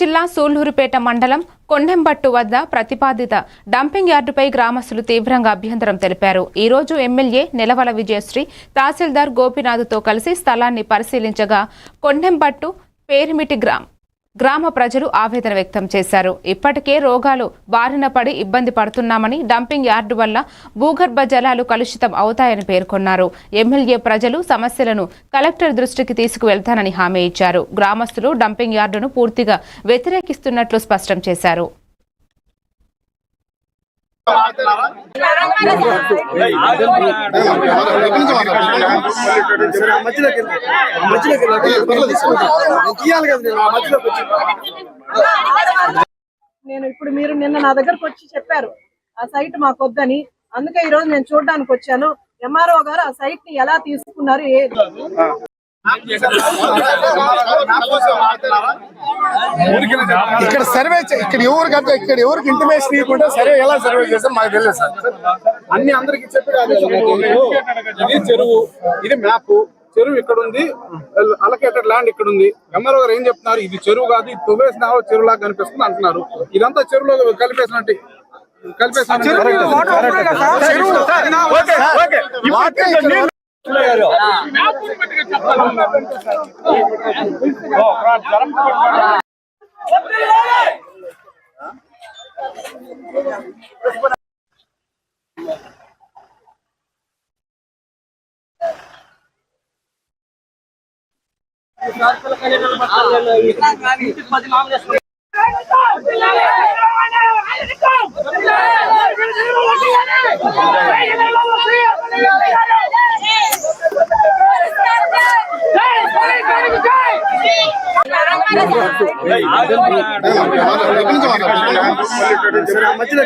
జిల్లా సూళ్ళూరుపేట మండలం కొండెంబట్టు వద్ద ప్రతిపాదిత డంపింగ్ యార్డుపై గ్రామస్తులు తీవ్రంగా అభ్యంతరం తెలిపారు. ఈ రోజు ఎమ్మెల్యే నెలవల విజయశ్రీ తహసీల్దార్ గోపినాథ్తో కలిసి స్థలాన్ని పరిశీలించగా కొండెంబట్టు పేరిమిటి గ్రామ్. గ్రామ ప్రజలు ఆవేదన వ్యక్తం చేశారు. ఇప్పటికే రోగాలు బారిన పడి ఇబ్బంది పడుతున్నామని డంపింగ్ యార్డు వల్ల భూగర్భ జలాలు కలుషితం అవుతాయని పేర్కొన్నారు. ఎమ్మెల్యే ప్రజలు సమస్యలను కలెక్టర్ దృష్టికి తీసుకువెళ్తానని హామీ ఇచ్చారు. గ్రామస్తులు డంపింగ్ యార్డును పూర్తిగా వ్యతిరేకిస్తున్నట్లు స్పష్టం చేశారు. నేను ఇప్పుడు మీరు నిన్న నా దగ్గరకు వచ్చి చెప్పారు ఆ సైట్ మాకు వద్దని. అందుకే ఈ రోజు నేను చూడడానికి వచ్చాను. ఎంఆర్ఓ గారు ఆ సైట్ని ఎలా తీసుకున్నారు ఏ ఇక్కడ సర్వే చే- ఇక్కడ ఎవరికి ఇక్కడ ఎవరికి ఇంటిమేషన్ ఇవ్వకుండా సర్వే ఎలా సర్వే చేస్తాం మాకు తెలియదు సార్. అన్ని అందరికి చెప్పి ఇది చెరువు ఇది మ్యాప్. చెరువు ఇక్కడ ఉంది. అలకేటెడ్ ల్యాండ్ ఇక్కడ ఉంది. ఎంఆర్ఓ గారు ఏం చెప్తున్నారు? ఇది చెరువు కాదు ఇది తువ్వేసిన చెరువు లాగా కనిపిస్తుంది అంటున్నారు. ఇదంతా చెరువులో కలిపేసినట్టు కలిపేసిన సరే, ఆ மத்தியில்